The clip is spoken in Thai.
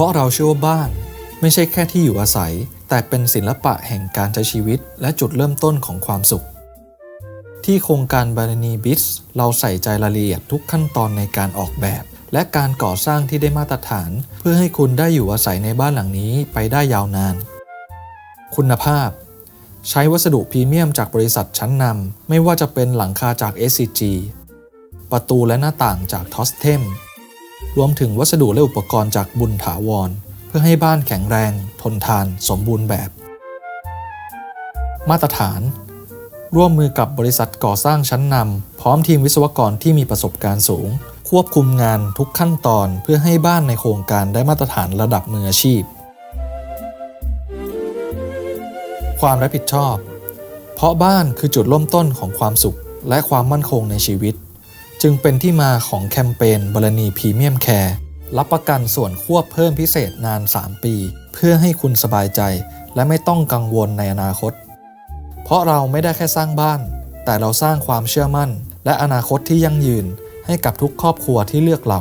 ราะเราเชื่อว่าบ้าน ไม่ใช่แค่ที่อยู่อาศัย แต่เป็นศิลปะแห่งการใช้ชีวิต และจุดเริ่มต้นของความสุข ที่โครงการบารณีบิสเราใส่ใจรายละเอียดทุกขั้นตอนในการออกแบบ และการก่อสร้างที่ได้มาตรฐาน เพื่อให้คุณได้อยู่อาศัยในบ้านหลังนี้ไปได้ยาวนาน คุณภาพ ใช้วัสดุพรีเมียมจากบริษัทชั้นนำไม่ว่าจะเป็นหลังคาจาก SCG ประตูและหน้าต่างจากทอสเทม รวมถึงวัสดุและอุปกรณ์จากบุญถาวร เพื่อให้บ้านแข็งแรง ทนทาน สมบูรณ์แบบ มาตรฐาน ร่วมมือกับบริษัทก่อสร้างชั้นนำพร้อมทีมวิศวกรที่มีประสบการณ์สูง ควบคุมงานทุกขั้นตอนเพื่อให้บ้านในโครงการได้มาตรฐานระดับมืออาชีพ ความรับผิดชอบ เพราะบ้านคือจุดเริ่มต้นของความสุขและความมั่นคงในชีวิต จึงเป็นที่มาของแคมเปญบรณีพรีเมียมแคร์รับประกันส่วนควบเพิ่มพิเศษนาน 3 ปี เพื่อให้คุณสบายใจ และไม่ต้องกังวลในอนาคต เพราะเราไม่ได้แค่สร้างบ้าน แต่เราสร้างความเชื่อมั่น และอนาคตที่ยั่งยืนให้กับทุกครอบครัวที่เลือกเรา